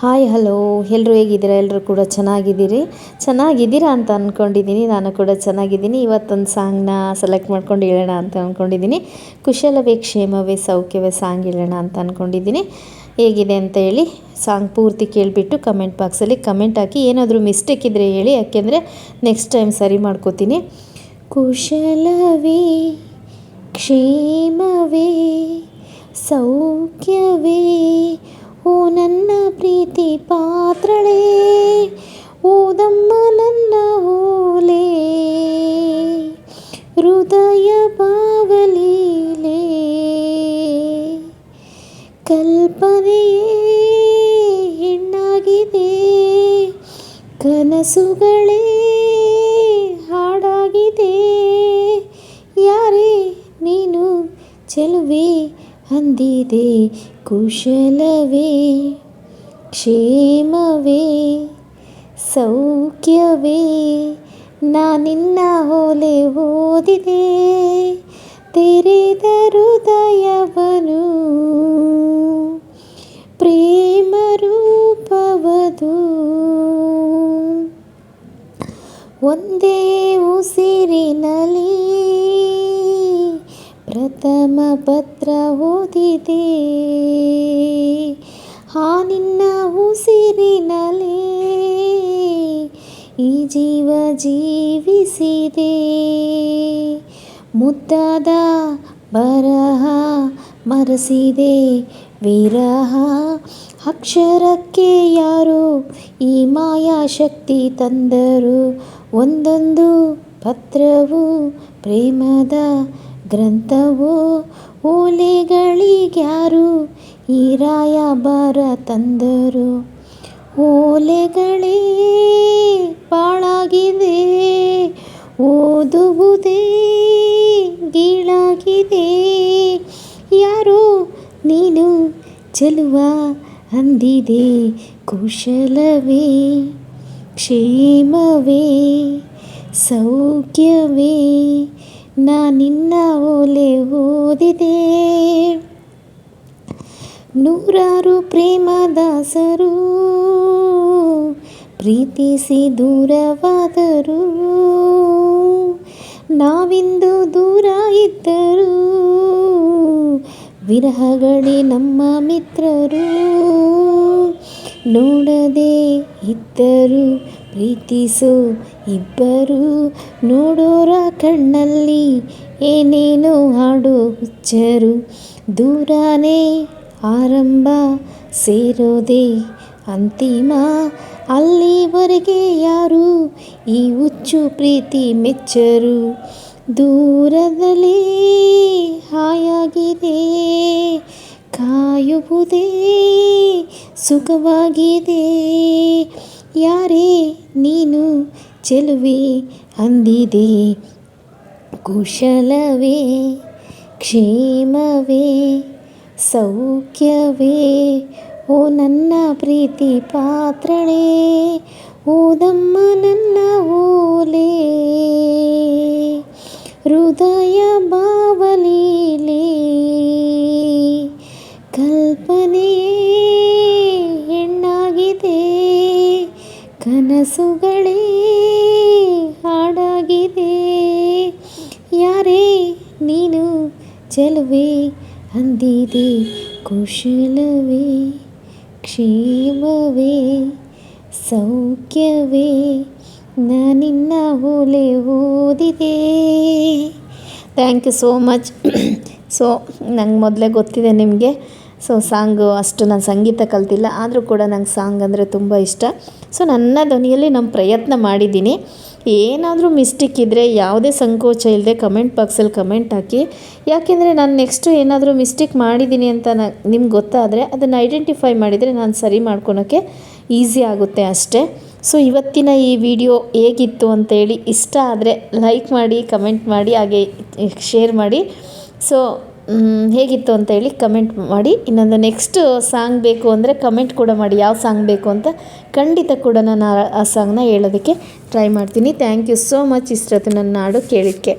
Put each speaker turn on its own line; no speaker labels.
Hello ಎಲ್ಲರೂ ಹೇಗಿದ್ದೀರಾ? ಎಲ್ಲರೂ ಕೂಡ ಚೆನ್ನಾಗಿದ್ದೀರಿ? ಚೆನ್ನಾಗಿದ್ದೀರಾ ಅಂತ ಅಂದ್ಕೊಂಡಿದ್ದೀನಿ ನಾನು ಕೂಡ ಚೆನ್ನಾಗಿದ್ದೀನಿ. ಇವತ್ತೊಂದು ಸಾಂಗ್ನ ಸೆಲೆಕ್ಟ್ ಮಾಡ್ಕೊಂಡು ಹೇಳೋಣ ಅಂತ ಅಂದ್ಕೊಂಡಿದ್ದೀನಿ ಕುಶಲವೇ ಕ್ಷೇಮವೇ ಸೌಖ್ಯವೇ ಸಾಂಗ್ ಹೇಳೋಣ ಅಂತ ಅಂದ್ಕೊಂಡಿದ್ದೀನಿ ಹೇಗಿದೆ ಅಂತ ಹೇಳಿ ಸಾಂಗ್ ಪೂರ್ತಿ ಕೇಳಿಬಿಟ್ಟು ಕಮೆಂಟ್ ಬಾಕ್ಸಲ್ಲಿ ಕಮೆಂಟ್ ಹಾಕಿ. ಏನಾದರೂ ಮಿಸ್ಟೇಕ್ ಇದ್ದರೆ ಹೇಳಿ. ಯಾಕೆಂದರೆ ನೆಕ್ಸ್ಟ್ ಟೈಮ್ ಸರಿ ಮಾಡ್ಕೋತೀನಿ. ಕುಶಲವೇ ಕ್ಷೇಮವೇ ಸೌಖ್ಯವೇ ಓ ಪ್ರೀತಿ ಪಾತ್ರಳೇ ಓದಮ್ಮ ನನ್ನ ಓಲೆ. ಹೃದಯ ಬಾಗಲೀಲೆ ಕಲ್ಪನೆಯೇ ಹೆಣ್ಣಾಗಿದೆ, ಕನಸುಗಳೇ ಹಾಡಾಗಿದೆ. ಯಾರೇ ನೀನು ಚೆಲುವೆ ಅಂದಿದೆ, ಕುಶಲವೇ. ಕ್ಷೇಮವೇ ಸೌಖ್ಯವೇ ನಾನಿನ್ನ ಓಲೆ ಓದಿದೆ ತೆರೆದ ಹೃದಯವನು. ಪ್ರೇಮ ರೂಪವದು. ಒಂದೇ ಉಸಿರಿನಲ್ಲಿ ಪ್ರಥಮ ಪತ್ರ ಓದಿದೆ. ಉಸಿರಿನಲೇ, ಈ ಜೀವ ಜೀವಿಸಿದೆ. ಮುದ್ದಾದ ಬರಹ ಮರೆಸಿದೆ, ವಿರಹ ಅಕ್ಷರಕ್ಕೆ ಯಾರು ಈ ಮಾಯಾಶಕ್ತಿ ತಂದರು? ಒಂದೊಂದು ಪತ್ರವು ಪ್ರೇಮದ ಗ್ರಂಥವು ಓಲೆಗಳಿಗ್ಯಾರು ಈ ಬರ ತಂದರು ಓಲೆಗಳೇ, ಪಾಳಾಗಿದೆ. ಓದುವುದೇ, ಗೀಳಾಗಿದೆ. ಯಾರೋ ನೀನು ಚೆಲುವ ಅಂದಿದೆ ಕುಶಲವೇ, ಕ್ಷೇಮವೇ, ಸೌಖ್ಯವೇ. ನಾನಿನ್ನ ಓಲೆ ಓದಿದೆ. ನೂರಾರು ಪ್ರೇಮದಾಸರು, ಪ್ರೀತಿಸಿ ದೂರವಾದರು, ನಾವಿಂದು ದೂರ ಇದ್ದರು, ವಿರಹಗಳಿ ನಮ್ಮ ಮಿತ್ರರು. ನೋಡದೆ ಇದ್ದರು, ಪ್ರೀತಿಸು ಇಬ್ಬರು, ನೋಡೋರ ಕಣ್ಣಲ್ಲಿ ಏನೇನೋ ಹಾಡು ಹುಚ್ಚರು. ದೂರನೇ ಆರಂಭ ಸೇರೋದೇ ಅಂತಿಮ. ಅಲ್ಲಿವರೆಗೆ ಯಾರು? ಈ ಹುಚ್ಚು ಪ್ರೀತಿ ಮೆಚ್ಚರು. ದೂರದಲ್ಲಿ ಹಾಯಾಗಿದೆ. ಕಾಯುವುದೇ ಸುಖವಾಗಿದೆ. ಯಾರೇ ನೀನು ಚೆಲುವೆ ಅಂದಿದೆ. ಕುಶಲವೇ, ಕ್ಷೇಮವೇ. ಸೌಖ್ಯವೇ, ಓ ನನ್ನ ಪ್ರೀತಿ ಪಾತ್ರಳೇ, ಓದಮ್ಮ ನನ್ನ ಓಲೆ. ಹೃದಯ ಬಾವಲೀಲೆ, ಕಲ್ಪನೆಯೇ ಹೆಣ್ಣಾಗಿದೆ, ಕನಸುಗಳೇ ಹಾಡಾಗಿದೆ. ಯಾರೇ ನೀನು ಚೆಲುವೆ ಅಂದಿದೆ ಕುಶಲವೇ, ಕ್ಷೇಮವೇ, ಸೌಖ್ಯವೇ ನಿನ್ನ ಓಲೆ ಓದಿದೆ. Thank you so much so ನಂಗೆ ಮೊದಲೇ ಗೊತ್ತಿದೆ ನಿಮಗೆ. ಸೊ ಸಾಂಗು ಅಷ್ಟು ನಾನು ಸಂಗೀತ ಕಲ್ತಿಲ್ಲ, ಆದರೂ ಕೂಡ ನಂಗೆ ಸಾಂಗ್ ಅಂದರೆ ತುಂಬ ಇಷ್ಟ. ಸೊ ನನ್ನ ಧ್ವನಿಯಲ್ಲಿ ನಾನು ಪ್ರಯತ್ನ ಮಾಡಿದ್ದೀನಿ. ಏನಾದರೂ ಮಿಸ್ಟೇಕ್ ಇದ್ದರೆ ಯಾವುದೇ ಸಂಕೋಚ ಇಲ್ಲದೆ ಕಮೆಂಟ್ ಬಾಕ್ಸಲ್ಲಿ ಕಮೆಂಟ್ ಹಾಕಿ. ಯಾಕೆಂದರೆ ನಾನು ನೆಕ್ಸ್ಟು ಏನಾದರೂ ಮಿಸ್ಟೇಕ್ ಮಾಡಿದ್ದೀನಿ ಅಂತ ನ, ನಿಮ್ಗೆ ಗೊತ್ತಾದರೆ ಅದನ್ನು ಐಡೆಂಟಿಫೈ ಮಾಡಿದರೆ ನಾನು ಸರಿ ಮಾಡ್ಕೊಳೋಕ್ಕೆ ಈಸಿ ಆಗುತ್ತೆ ಅಷ್ಟೇ. ಸೊ ಇವತ್ತಿನ ಈ ವಿಡಿಯೋ ಹೇಗಿತ್ತು ಅಂತೇಳಿ ಇಷ್ಟ ಆದರೆ ಲೈಕ್ ಮಾಡಿ ಕಮೆಂಟ್ ಮಾಡಿ, ಹಾಗೆ ಶೇರ್ ಮಾಡಿ. ಸೊ ಹೇಗಿತ್ತು ಅಂತ ಹೇಳಿ ಕಮೆಂಟ್ ಮಾಡಿ. ಇನ್ನೊಂದು ನೆಕ್ಸ್ಟ್ ಸಾಂಗ್ ಬೇಕು ಅಂದರೆ ಕಮೆಂಟ್ ಕೂಡ ಮಾಡಿ. ಯಾವ ಸಾಂಗ್ ಬೇಕು ಅಂತ ಖಂಡಿತ ಕೂಡ ನಾನು ಆ ಸಾಂಗ್ನ ಹೇಳೋದಕ್ಕೆ ಟ್ರೈ ಮಾಡ್ತೀನಿ. ಥ್ಯಾಂಕ್ ಯು ಸೋ ಮಚ್ ಇಷ್ಟೊತ್ತು ನನ್ನ ಹಾಡು ಕೇಳಿದ್ದಕ್ಕೆ